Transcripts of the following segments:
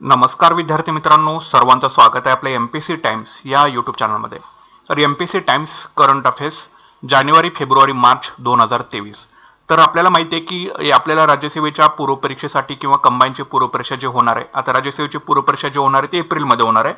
नमस्कार विद्यार्थी मित्रांनो सर्वांचं स्वागत आहे आपल्या एम पी सी टाइम्स या यूट्यूब चॅनलमध्ये तर M P C Times current affairs जानेवारी फेब्रुवारी मार्च दोन हजार तेवीस. तर आपल्याला माहिती आहे की आपल्याला राज्यसेवेच्या पूर्वपरीक्षेसाठी किंवा कंबाईनची पूर्वपरीक्षा जे होणार आहे आता राज्यसेवेची पूर्वपरीक्षा जी होणार आहे ती एप्रिलमध्ये होणार आहे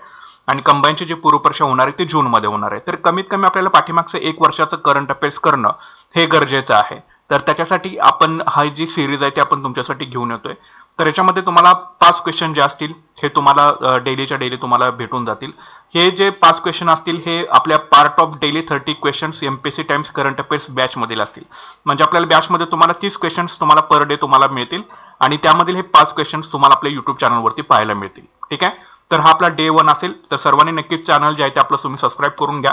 आणि कंबाईनची जी पूर्वपरीक्षा होणार आहे ती जूनमध्ये होणार आहे. तर कमीत कमी आपल्याला पाठीमागचं एक वर्षाचं करंट अफेअर्स करणं हे गरजेचं आहे. तर त्याच्यासाठी आपण हा जी सिरीज आहे ती आपण तुमच्यासाठी घेऊन येतोय. तर याच्यामध्ये तुम्हाला पाच क्वेश्चन जे असतील हे तुम्हाला डेलीच्या डेली तुम्हाला भेटून जातील. हे जे पाच क्वेश्चन असतील हे आपल्या part of daily thirty questions MPC Times current affairs batch मधील असतील. म्हणजे आपल्याला बॅचमध्ये तुम्हाला तीस क्वेश्चन्स तुम्हाला पर डे तुम्हाला मिळतील. आणि त्यामधील हे पाच क्वेश्चन्स तुम्हाला आपल्या युट्यूब चॅनलवरती पाहायला मिळतील. ठीक आहे? तर हा आपला डे वन असेल तर सर्वांनी नक्कीच चॅनल जे आहे ते आपलं तुम्ही सबस्क्राईब करून घ्या.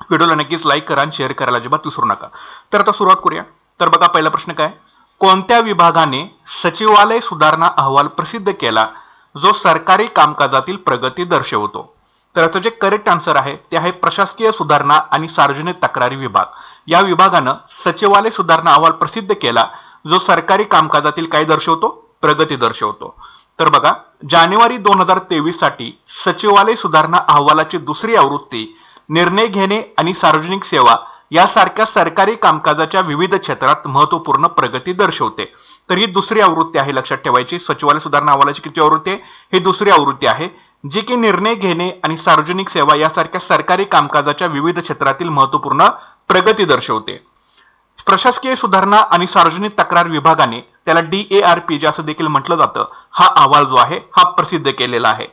व्हिडिओला नक्कीच लाईक करा आणि शेअर करायला अजिबात विसरू नका. तर आता सुरुवात करूया. तर बघा पहिला प्रश्न काय? कोणत्या विभागाने सचिवालय सुधारणा अहवाल प्रसिद्ध केला जो सरकारी कामकाजातील प्रगती दर्शवतो? तर असं जे करेक्ट आन्सर आहे ते आहे प्रशासकीय सुधारणा आणि सार्वजनिक तक्रारी विभाग. या विभागानं सचिवालय सुधारणा अहवाल प्रसिद्ध केला जो सरकारी कामकाजातील काय दर्शवतो? प्रगती दर्शवतो. तर बघा जानेवारी दोन हजार तेवीससाठी सचिवालय सुधारणा अहवालाची दुसरी आवृत्ती निर्णय घेणे आणि सार्वजनिक सेवा यासारख्या सरकारी कामकाजाच्या विविध क्षेत्रात महत्त्वपूर्ण प्रगती दर्शवते. तर ही दुसरी आवृत्ती आहे लक्षात ठेवायची. सचिवालय सुधारणा अहवालाची किती आवृत्ती आहे? ही दुसरी आवृत्ती आहे जी की निर्णय घेणे आणि सार्वजनिक सेवा यासारख्या सरकारी कामकाजाच्या विविध क्षेत्रातील महत्त्वपूर्ण प्रगती दर्शवते. प्रशासकीय सुधारणा आणि सार्वजनिक तक्रार विभागाने त्याला डी ए आर पी जे असं देखील म्हटलं जातं हा अहवाल जो आहे हा प्रसिद्ध केलेला आहे.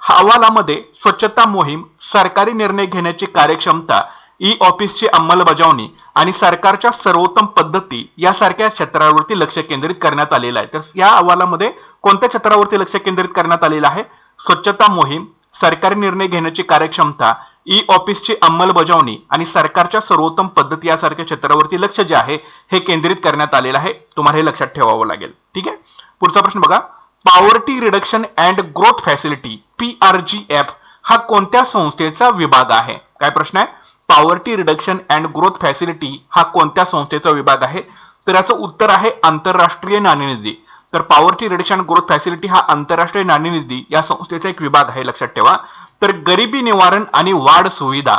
अहवालामध्ये स्वच्छता मोहीम सरकारी निर्णय घेण्याची कार्यक्षमता ई ऑफिसची अंमलबजावणी आणि सरकारच्या सर्वोत्तम पद्धती यासारख्या क्षेत्रावरती लक्ष केंद्रित करण्यात आलेलं आहे. तर या अहवालामध्ये कोणत्या क्षेत्रावरती लक्ष केंद्रित करण्यात आलेलं आहे? स्वच्छता मोहीम सरकारी निर्णय घेण्याची कार्यक्षमता ई ऑफिसची अंमलबजावणी आणि सरकारच्या सर्वोत्तम पद्धती यासारख्या क्षेत्रावरती लक्ष जे आहे हे केंद्रित करण्यात आलेलं आहे. तुम्हाला हे लक्षात ठेवावं लागेल. ठीक आहे? पुढचा प्रश्न बघा. Poverty reduction and growth facility P R G F हा कोणत्या संस्थेचा विभाग आहे? काय प्रश्न आहे? Poverty reduction and growth facility हा कोणत्या संस्थेचा विभाग आहे? तर याचं उत्तर आहे आंतरराष्ट्रीय नाणेनिधी तर पॉवर्टी रिडक्शन ग्रोथ फॅसिलिटी हा आंतरराष्ट्रीय नाणेनिधी या संस्थेचा एक विभाग आहे लक्षात ठेवा. तर गरिबी निवारण आणि वाढ सुविधा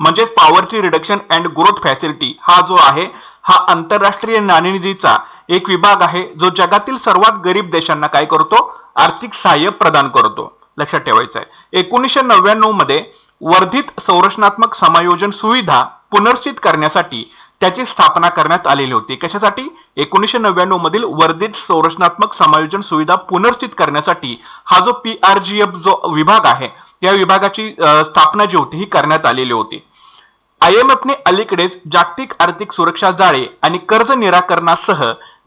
म्हणजेच poverty reduction and growth facility हा जो आहे हा आंतरराष्ट्रीय नाणेनिधीचा एक विभाग आहे जो जगातील सर्वात गरीब देशांना काय करतो? आर्थिक सहाय्य प्रदान करतो. लक्षात ठेवायचं आहे एकोणीसशे नव्याण्णवमध्ये वर्धित संरचनात्मक समायोजन सुविधा पुनर्स्थित करण्यासाठी त्याची स्थापना करण्यात आलेली होती. कशासाठी? एकोणीसशे नव्याण्णव मधील वर्धित संरचनात्मक समायोजन सुविधा पुनर्स्थित करण्यासाठी हा जो पी आर जी एफ जो विभाग आहे या विभागाची स्थापना जी होती ही करण्यात आलेली होती. आय एम एफने अलीकडेच जागतिक आर्थिक सुरक्षा जाळे आणि कर्ज निराकरणासह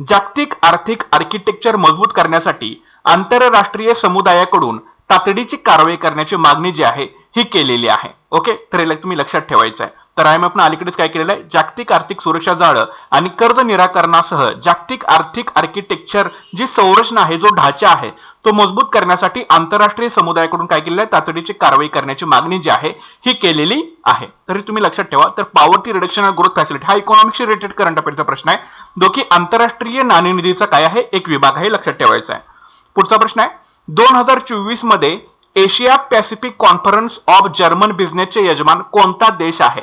जागतिक आर्थिक आर्किटेक्चर मजबूत करण्यासाठी आंतरराष्ट्रीय समुदायाकडून तातडीची कारवाई करण्याची मागणी जी आहे ही केलेली आहे. ओके तर हे तुम्ही लक्षात ठेवायचं आहे तर आय एम एफनं अलीकडेच काय केलेलं आहे? जागतिक आर्थिक सुरक्षा जाळं आणि कर्ज निराकरणासह जागतिक आर्थिक आर्किटेक्चर जी संरचना आहे जो ढाचा आहे तो मजबूत करण्यासाठी आंतरराष्ट्रीय समुदायाकडून काय केलेलं आहे? तातडीची कारवाई करण्याची मागणी जी आहे ही केलेली आहे. तरी तुम्ही लक्षात ठेवा तर poverty reduction and growth facility हा इकॉनॉमिक्स रिलेटेड करंट अफेअरचा प्रश्न आहे. जो की आंतरराष्ट्रीय नाणेनिधीचा काय आहे? एक विभाग आहे लक्षात ठेवायचा आहे पुढचा प्रश्न आहे दोन हजार चोवीसमध्ये Asia Pacific conference of German बिझनेसचे यजमान कोणता देश आहे?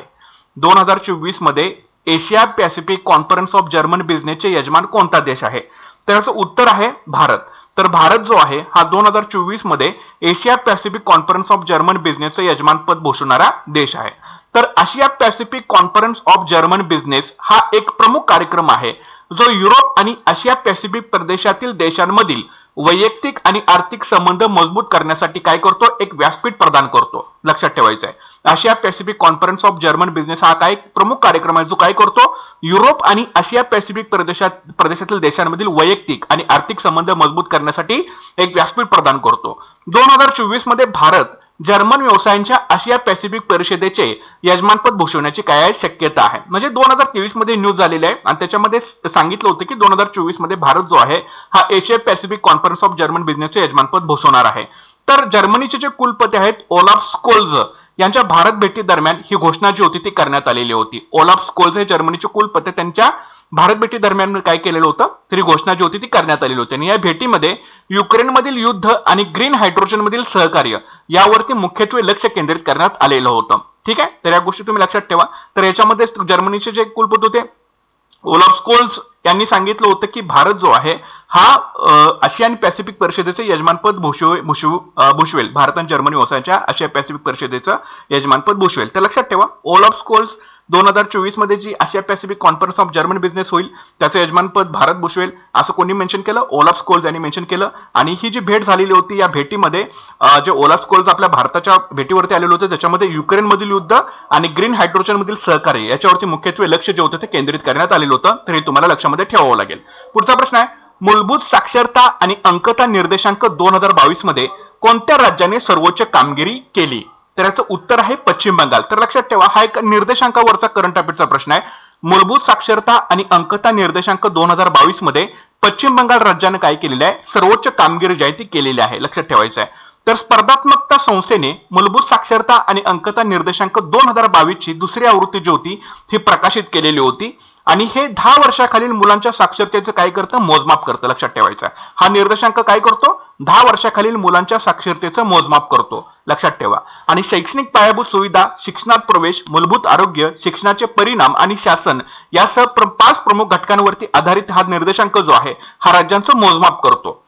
दोन हजार चोवीसमध्ये Asia Pacific conference of German बिझनेसचे यजमान कोणता देश आहे? तर याचं उत्तर आहे भारत. तर भारत जो आहे हा दोन हजार चोवीसमध्ये Asia Pacific conference of German बिझनेसचं यजमानपद भूषवणारा देश आहे. तर आशिया Pacific conference of German business हा एक प्रमुख कार्यक्रम आहे जो युरोप आणि आशिया पॅसिफिक प्रदेशातील देशांमधील वैयक्तिक आणि आर्थिक संबंध मजबूत करण्यासाठी काय करतो? एक व्यासपीठ प्रदान करतो. लक्षात ठेवायचं आहे आशिया Pacific conference of German business हा काय प्रमुख कार्यक्रम आहे जो काय करतो? युरोप आणि आशिया पॅसिफिक प्रदेशात प्रदेशातील देशांमधील वैयक्तिक आणि आर्थिक संबंध मजबूत करण्यासाठी एक व्यासपीठ प्रदान करतो. दोन हजार चोवीसमध्ये भारत जर्मन व्यवसायांच्या आशिया पॅसिफिक परिषदेचे यजमानपद भूषवण्याची काय शक्यता आहे. म्हणजे दोन हजार तेवीसमध्ये न्यूज झालेली आहे. आणि त्याच्यामध्ये सांगितलं होतं की दोन हजार चोवीसमध्ये भारत जो आहे हा Asia Pacific conference of German बिझनेसचे यजमानपद भूषवणार आहे. तर जर्मनीचे जे कुलपती आहेत ओलाफ स्कोल्ज यांच्या भारत भेटी दरम्यान ही घोषणा जी होती ती करण्यात आलेली होती. ओलाफ स्कोल्स हे जर्मनीचे कुलपती त्यांच्या भारत भेटी दरम्यान काय केलेलं होतं? तर ही घोषणा जी होती ती करण्यात आलेली होती. आणि या भेटीमध्ये युक्रेनमधील युद्ध आणि ग्रीन हायड्रोजन मधील सहकार्य यावरती मुख्यत्वे लक्ष केंद्रित करण्यात आलेलं होतं. ठीक आहे? तर या गोष्टी तुम्ही लक्षात ठेवा. तर याच्यामध्ये जर्मनीचे जे कुलपती होते ओलाफ स्कोल्स यांनी सांगितलं होतं की भारत जो आहे हा आशियान पॅसिफिक परिषदेचे यजमानपद भूषवे भूषवेल. भारत आणि जर्मनी वसायच्या आशिया पॅसिफिक परिषदेचं यजमानपद भूषवेल. तर लक्षात ठेवा ओलाफ स्कोल्स दोन हजार चोवीसमध्ये जी आशिया Pacific conference of German business होईल त्याचं यजमानपद भारत भूषवेल असं कोणी मेन्शन केलं? ओलाफ स्कोल्स यांनी मेन्शन केलं. आणि ही जी भेट झालेली होती या भेटीमध्ये जे ओलाफ स्कोल्स आपल्या भारताच्या भेटीवरती आलेले होते ज्याच्यामध्ये युक्रेन मधील युद्ध आणि ग्रीन हायड्रोजन मधील सहकार्य याच्यावरती मुख्यत्वे लक्ष जे होतं ते केंद्रित करण्यात आलेलं होतं. तर हे तुम्हाला लक्षामध्ये ठेवावं लागेल. पुढचा प्रश्न आहे मूलभूत साक्षरता आणि अंकता निर्देशांक दोन हजार बावीसमध्ये कोणत्या राज्याने सर्वोच्च कामगिरी केली? तर याचं उत्तर आहे पश्चिम बंगाल. तर लक्षात ठेवा हा एक निर्देशांकावरचा करंट अफेअरचा प्रश्न आहे. मूलभूत साक्षरता आणि अंकता निर्देशांक दोन हजार बावीसमध्ये पश्चिम बंगाल राज्यानं काय केलेलं आहे? सर्वोच्च कामगिरी जी आहे ती केलेली आहे. लक्षात ठेवायचं आहे. तर स्पर्धात्मकता संस्थेने मूलभूत साक्षरता आणि अंकता निर्देशांक दोन हजार बावीस ची दुसरी आवृत्ती जी होती ती प्रकाशित केलेली होती. आणि हे दहा वर्षाखालील मुलांच्या साक्षरतेचं काय करतं? मोजमाप करतं लक्षात ठेवायचं हा निर्देशांक काय करतो? दहा वर्षाखालील मुलांच्या साक्षरतेचं मोजमाप करतो लक्षात ठेवा. आणि शैक्षणिक पायाभूत सुविधा शिक्षणात प्रवेश मूलभूत आरोग्य शिक्षणाचे परिणाम आणि शासन यासह पाच प्रमुख घटकांवरती आधारित हा निर्देशांक जो आहे हा राज्यांचं मोजमाप करतो.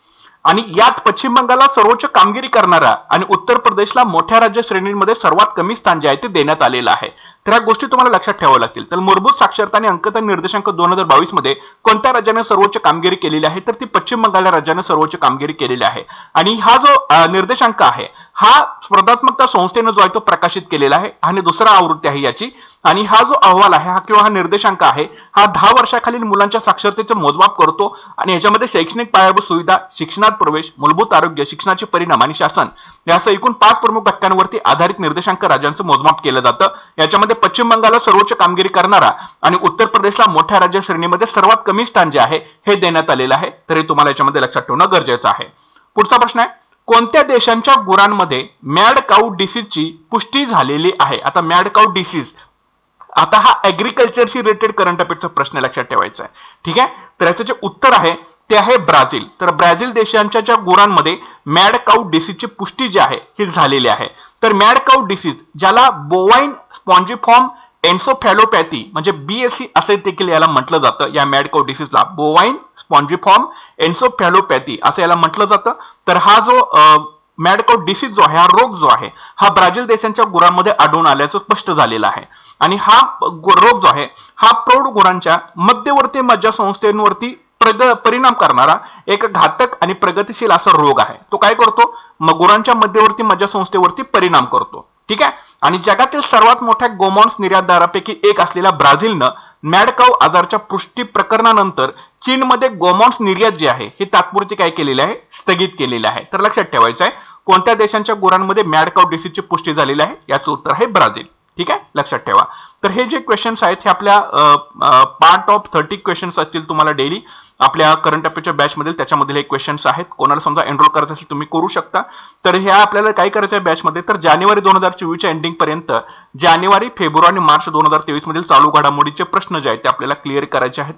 आणि यात पश्चिम बंगालला सर्वोच्च कामगिरी करणारा आणि उत्तर प्रदेशला मोठ्या राज्य श्रेणींमध्ये सर्वात कमी स्थान जे आहे ते देण्यात आलेलं आहे. तर या गोष्टी तुम्हाला लक्षात ठेवाव्या लागतील. तर मूलभूत साक्षरता आणि अंकता निर्देशांक दोन हजार बावीसमध्ये कोणत्या राज्याने सर्वोच्च कामगिरी केलेली आहे? तर ती पश्चिम बंगाल या राज्याने सर्वोच्च कामगिरी केलेली आहे. आणि हा जो निर्देशांक आहे हा स्पर्धात्मकता संस्थेनं जो आहे तो प्रकाशित केलेला आहे आणि दुसरा आवृत्ती आहे याची. आणि हा जो अहवाल आहे हा किंवा हा निर्देशांक आहे हा दहा वर्षाखालील मुलांच्या साक्षरतेचं मोजमाप करतो आणि याच्यामध्ये शैक्षणिक पायाभूत सुविधा शिक्षणात प्रवेश मूलभूत आरोग्य शिक्षणाचे परिणाम आणि शासन यासह एकूण पाच प्रमुख घटकांवरती आधारित निर्देशांक राज्यांचं मोजमाप केलं जातं. याच्यामध्ये पश्चिम बंगालला सर्वोच्च कामगिरी करणारा आणि उत्तर प्रदेशला मोठ्या राज्य श्रेणीमध्ये सर्वात कमी स्थान जे आहे हे देण्यात आलेलं आहे. तरी तुम्हाला याच्यामध्ये लक्षात ठेवणं गरजेचं आहे. पुढचा प्रश्न आहे कोणत्या देशांच्या गुरांमध्ये मॅड काऊ डिसीजची पुष्टी झालेली आहे? आता मॅड काऊ डिसीज आता हा ऍग्रिकल्चरशी रिलेटेड करंट अफेअरचा प्रश्न लक्षात ठेवायचा आहे. ठीक आहे? तर याचं जे उत्तर आहे ते आहे ब्राझील. तर ब्राझील देशांच्या ज्या गुरांमध्ये मॅड काऊ डिसीजची पुष्टी जी आहे ही झालेली आहे. तर मॅड काऊ डिसीज ज्याला बोवाईन स्पॉन्जिफॉर्म एन्सोफॅलोपॅथी म्हणजे बीएससी असे देखील याला म्हटलं जातं या मॅडको डिसीजला बोवाईन स्पॉन्जिफॉर्म एन्सोफॅलोपॅथी असं याला म्हटलं जातं. तर हा जो मॅडको डिसीज जो आहे हा रोग जो आहे हा ब्राझील देशांच्या गुरांमध्ये आढळून आल्याचं स्पष्ट झालेलं आहे. आणि हा रोग जो आहे हा प्रौढ गुरांच्या मध्यवर्ती मज्जा संस्थेवरती परिणाम करणारा एक घातक आणि प्रगतिशील असा रोग आहे. तो काय करतो? मग गुरांच्या मध्यवर्ती मज्जा संस्थेवरती परिणाम करतो. ठीक आहे? आणि जगातील सर्वात मोठ्या गोमॉन्स निर्यातदारापैकी एक असलेल्या ब्राझीलनं मॅडकाऊ आजारच्या पुष्टी प्रकरणानंतर चीनमध्ये गोमॉन्स निर्यात जी आहे ही तात्पुरती काय केलेली आहे? स्थगित केलेली आहे. तर लक्षात ठेवायचं आहे कोणत्या देशांच्या गुरांमध्ये मॅडकाऊ डिसीजची पुष्टी झालेली आहे? याचं उत्तर आहे ब्राझील. ठीक आहे? लक्षात ठेवा. तर हे जे क्वेश्चन्स आहेत हे आपल्या पार्ट ऑफ थर्टी क्वेश्चन्स असतील तुम्हाला डेली आपल्या करंट अफेअरच्या बॅचमधील त्याच्यामधील हे क्वेश्चन्स आहेत. कोणाला समजा एनरोल करायचं असेल तुम्ही करू शकता. तर ह्या आपल्याला काय करायचं आहे बॅचमध्ये तर जानेवारी दोन हजार चोवीसच्या एंडिंग पर्यंत जानेवारी फेब्रुवारी आणि मार्च दोन हजार तेवीस मधील चालू घडामोडीचे प्रश्न जे आहेत ते आपल्याला क्लिअर करायचे आहेत.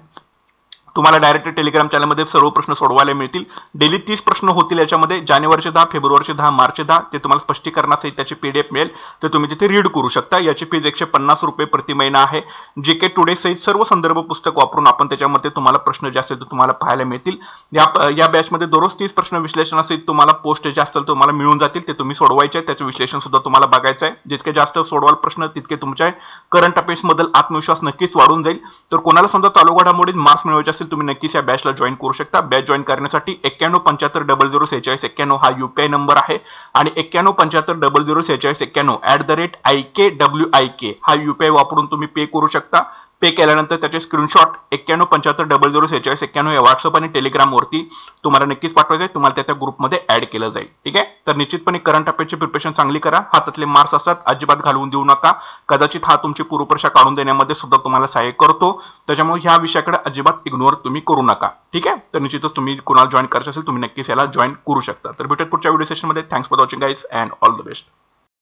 तुम्हाला डायरेक्ट टेलिग्राम चॅनलमध्ये सर्व प्रश्न सोडवायला मिळतील. डेली तीस प्रश्न होतील याच्यामध्ये. जानेवारीचे दहा फेब्रुवारीचे दहा मार्चचे दहा ते तुम्हाला स्पष्टीकरणासहित त्याची पीडीएफ मिळेल ते तुम्ही तिथे रीड करू शकता. याची फीज एकशे पन्नास रुपये प्रति महिना आहे. जे के टुडे सहित सर्व संदर्भ पुस्तक वापरून आपण त्याच्यामध्ये तुम्हाला प्रश्न जे असतील ते तुम्हाला पाहायला मिळतील. या या बॅचमध्ये दररोज तीस प्रश्न विश्लेषणासहित तुम्हाला पोस्ट जे असतील तुम्हाला मिळून जातील ते तुम्ही सोडवायचे आहे त्याचं विश्लेषण सुद्धा तुम्हाला बघायचं आहे. जितके जास्त सोडवाल प्रश्न तितके तुमच्या करंट अफेअर्स आत्मविश्वास नक्कीच वाढून जाईल. तर कोणाला समजा चालू घडामोडीत मार्क्स मिळवायचे असेल तुम्ही नक्कीच या बॅच बॅचला जॉईन करू शकता. बॅच जॉईन करण्यासाठी एक्क्याण्णव पंच्याहत्तर डबल झिरो सेहेचाळीस एक्क्याण्णव हा युपीआय नंबर आहे. आणि एक्क्याण्णव पंच्याहत्तर डबल झिरो सेहेचाळीस एक्क्याण्णव at the rate I K W I K हा युपीआय वापरून तुम्ही पे करू शकता. पे केल्यानंतर त्याचे स्क्रीनशॉट एक्क्याण्णव पंच्याहत्तर डबल झिरो सेहेचाळीस एक्क्याण्णव या व्हॉट्सअप आणि टेलिग्रामवरती तुम्हाला नक्कीच पाठवायचं आहे. तुम्हाला त्या त्या ग्रुपमध्ये ऍड केलं जाईल. ठीक आहे? तर निश्चितपणे करंट अफेअरची प्रिपरेशन चांगली करा. हातातले मार्क्स असतात अजिबात घालवून देऊ नका. कदाचित हा तुमची पूर्वपरीक्षा काढून देण्यामध्ये सुद्धा तुम्हाला सहाय्य करतो. त्याच्यामुळे ह्या विषयाकडे अजिबात इग्नोर तुम्ही करू नका. ठीक आहे? तर निश्चितच तुम्ही कुणाला जॉईन करायचं असेल तुम्ही नक्कीच याला जॉईन करू शकता. तर भेटत पुढच्या व्हिडिओ सेशनमध्ये thanks for watching guys and all the best